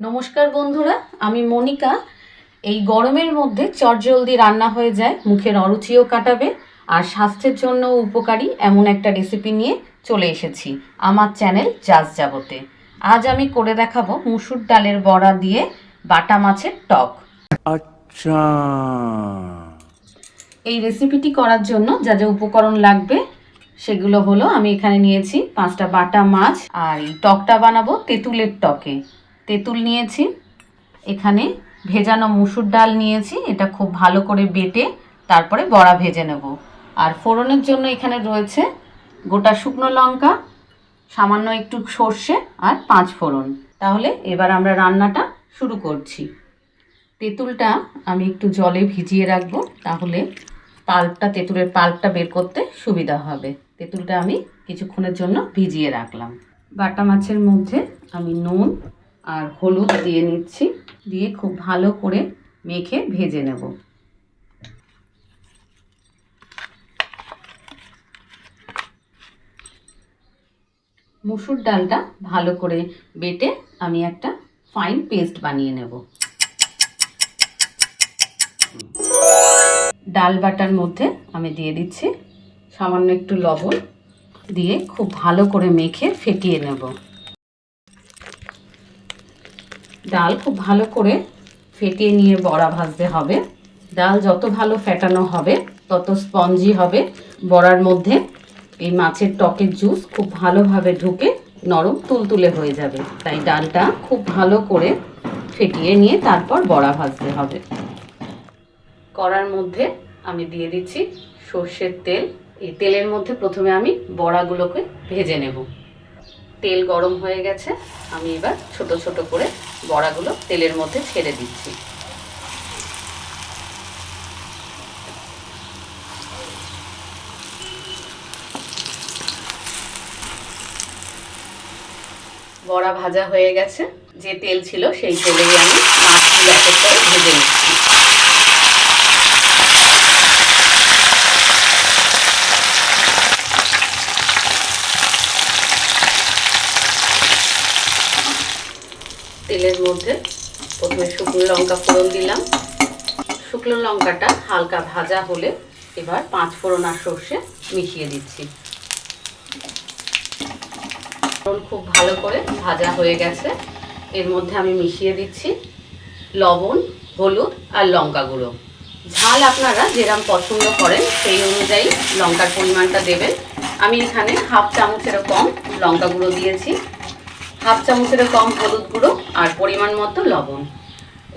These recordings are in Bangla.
নমস্কার বন্ধুরা আমি মনিকা। এই গরমের মধ্যে চটজলদি রান্না হয়ে যায় মুখের অরুচিও কাটাবে আর স্বাস্থ্যের জন্য উপকারী এমন একটা রেসিপি নিয়ে চলে এসেছি আমার চ্যানেল জাজ যাবতে। আজ আমি করে দেখাবো মুসুর ডালের বড়া দিয়ে বাটা মাছের টক। আচ্ছা। এই রেসিপিটি করার জন্য যা যা উপকরণ লাগবে সেগুলো হলো আমি এখানে নিয়েছি পাঁচটা বাটা মাছ আর এই টকটা বানাবো তেঁতুলের টকে। তেঁতুল নিয়েছি, এখানে ভেজানো মুসুর ডাল নিয়েছি, এটা খুব ভালো করে বেটে তারপরে বড়া ভেজে নেব। আর ফোড়নের জন্য এখানে রয়েছে গোটা শুকনো লঙ্কা, সামান্য একটু সর্ষে আর পাঁচ ফোড়ন। তাহলে এবার আমরা রান্নাটা শুরু করছি। তেঁতুলটা আমি একটু জলে ভিজিয়ে রাখব, তাহলে পাল্পটা, তেঁতুলের পাল্পটা বের করতে সুবিধা হবে। তেঁতুলটা আমি কিছুক্ষণের জন্য ভিজিয়ে রাখলাম। বাটা মাছের মধ্যে আমি নুন আর হলুদ দিয়ে নিচ্ছি, দিয়ে খুব ভালো করে মেখে ভেজে নেব। মুসুর ডালটা ভালো করে বেটে আমি একটা ফাইন পেস্ট বানিয়ে নেব। ডাল বাটার মধ্যে আমি দিয়ে দিচ্ছি, সামান্য একটু লবণ দিয়ে খুব ভালো করে মেখে ফেটিয়ে নেব। ডাল খুব ভালো করে ফেটিয়ে নিয়ে বড়া ভাজতে হবে। ডাল যত ভালো ফেটানো হবে, তত স্পঞ্জি হবে। বড়ার মধ্যে এই মাছের টকের জুস খুব ভালোভাবে ঢুকে নরম তুলতুলে হয়ে যাবে। তাই ডালটা খুব ভালো করে ফেটিয়ে নিয়ে তারপর বড়া ভাজতে হবে। কড়ার মধ্যে আমি দিয়ে দিচ্ছি সর্ষের তেল। এই তেলের মধ্যে প্রথমে আমি বড়াগুলোকে ভেজে নেব। তেল গরম হয়ে গেছে। আমি এবার ছোট ছোট করে বড়াগুলো তেলের মধ্যে ছেড়ে দিচ্ছি। বড়া ভাজা হয়ে গেছে। যে তেল ছিল সেই তেলেই আমি মাছগুলো ভেজে নিচ্ছি তেলের মধ্যে প্রথমে শুকনো লঙ্কা ফোড়ন দিলাম। শুকনো লঙ্কাটা হালকা ভাজা হলে এবার পাঁচ ফোড়ন আর সর্ষে মিশিয়ে দিচ্ছি। ফোড়ন খুব ভালো করে ভাজা হয়ে গেছে। এর মধ্যে আমি মিশিয়ে দিচ্ছি লবণ, হলুদ আর লঙ্কা গুঁড়ো। ঝাল আপনারা যেরকম পছন্দ করেন সেই অনুযায়ী লঙ্কার পরিমাণটা দেবেন। আমি এখানে হাফ চামচেরও কম লঙ্কা গুঁড়ো দিয়েছি। হাফ চামচেরও কম হলুদ গুঁড়ো আর পরিমাণ মতো লবণ।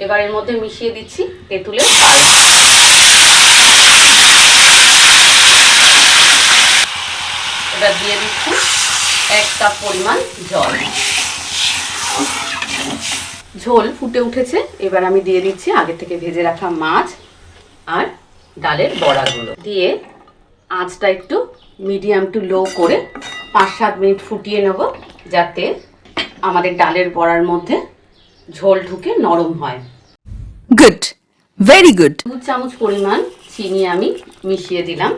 এবার এর মধ্যে মিশিয়ে দিচ্ছি তেঁতুলের এবার দিয়ে দিচ্ছি এক কাপ পরিমাণ জল। ঝোল ফুটে উঠেছে। এবার আমি দিয়ে দিচ্ছি আগে থেকে ভেজে রাখা মাছ আর ডালের বড়াগুলো। দিয়ে আঁচটা একটু মিডিয়াম টু লো করে পাঁচ সাত মিনিট ফুটিয়ে নেব, যাতে আমাদের ডালের বড়ার মধ্যে ঝোল ঢুকে নরম হয়। গুড ভেরি গুড দু চামচ পরিমাণ চিনি আমি মিশিয়ে দিলাম।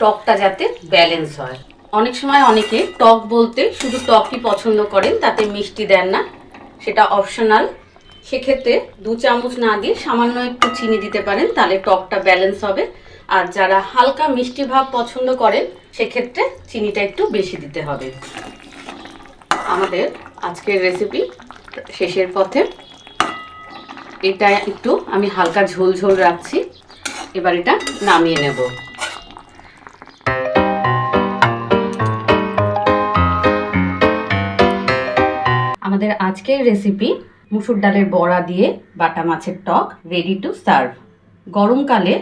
টকটা যাতে ব্যালেন্স হয়। অনেক সময় অনেকে টক বলতে শুধু টকই পছন্দ করেন তাতে মিষ্টি দেন না। সেটা অপশনাল সেক্ষেত্রে দু চামচ না দিয়ে সামান্য একটু চিনি দিতে পারেন তাহলে টকটা ব্যালেন্স হবে। আর যারা হালকা মিষ্টি ভাব পছন্দ করেন সেক্ষেত্রে চিনিটা একটু বেশি দিতে হবে। আমাদের আজকের রেসিপি শেষের পথে। এটা একটু আমি হালকা ঝোল ঝোল রাখছি। এবার এটা নামিয়ে নেব। আমাদের আজকের রেসিপি মুসুর ডালের বড়া দিয়ে বাটা মাছের টক রেডি টু সার্ভ গরমকালে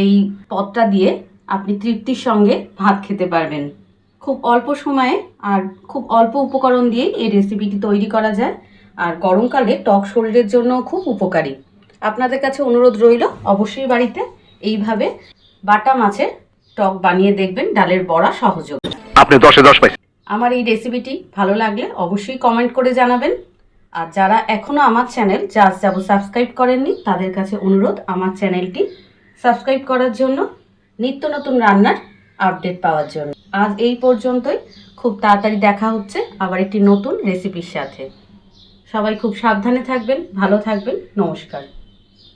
এই পদটা দিয়ে আপনি তৃপ্তির সঙ্গে ভাত খেতে পারবেন। খুব অল্প সময়ে আর খুব অল্প উপকরণ দিয়ে এই রেসিপিটি তৈরি করা যায়। আর গরমকালে টক শরীরের জন্য খুব উপকারী। আপনাদের কাছে অনুরোধ রইল অবশ্যই বাড়িতে এইভাবে বাটা মাছের টক বানিয়ে দেখবেন ডালের বড়া সহযোগ আপনি দশে দশ পাইছেন। আমার এই রেসিপিটি ভালো লাগলে অবশ্যই কমেন্ট করে জানাবেন। আর যারা এখনও আমার চ্যানেল জাস্ট যাব সাবস্ক্রাইব করেননি তাদের কাছে অনুরোধ আমার চ্যানেলটি সাবস্ক্রাইব করার জন্য নিত্য নতুন রান্নার আপডেট পাওয়ার জন্য। আজ এই পর্যন্তই। খুব তাড়াতাড়ি দেখা হচ্ছে আবার একটি নতুন রেসিপির সাথে। সবাই খুব সাবধানে থাকবেন, ভালো থাকবেন। নমস্কার।